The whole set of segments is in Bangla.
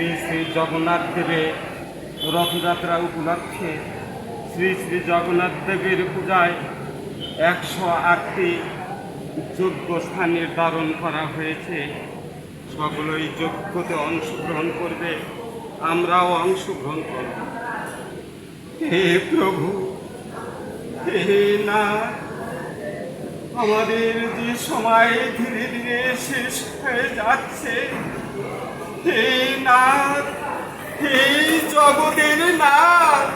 শ্রী শ্রী জগন্নাথ দেবের রথযাত্রা উপলক্ষে শ্রী শ্রী জগন্নাথ দেবের পূজায় একশো আটটি যোগ্য স্থান নির্ধারণ করা হয়েছে। সকলেই যোগ্যতে অংশগ্রহণ করবে, আমরাও অংশগ্রহণ করব। হে প্রভু, হে না আমাদের যে সময় ধীরে ধীরে শেষ হয়ে যাচ্ছে হে নাথ, হে জগতের নাথ,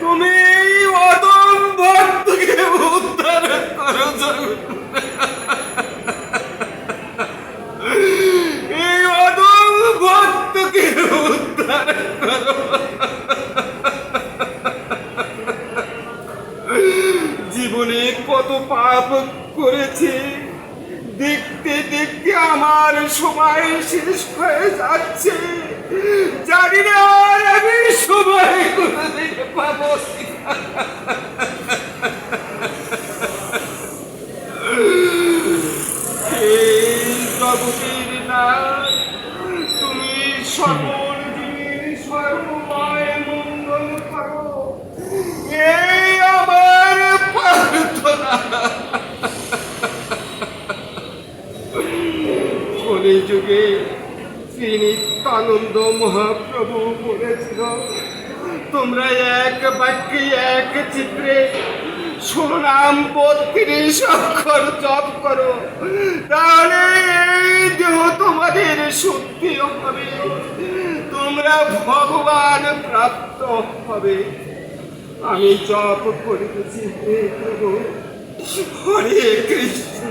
তুমি এই অদম ভক্তকে উদ্ধার করো এই অদম ভক্তকে জীবনে কত পাপ করেছি দেখতে দেখতে আমার সময় শেষ হয়ে যাচ্ছে জানি না আর আমি সময় করে দিতে পাবো। এই জগতের না তুমি সকল জীবের সর্বময় মঙ্গল করো এই আমার প্রার্থনা কলি যুগে শ্রী নিত্যানন্দ মহাপ্রভু বলেছিল তোমরা এক বাক্যে এক চিত্রে সুনাম বত্রিশ অক্ষর জপ করো। তাহলে এই দেহ তোমাদের শুদ্ধি হবে। তোমরা ভগবান প্রাপ্ত হবে। আমি জপ করিতেছি হরে কৃষ্ণ।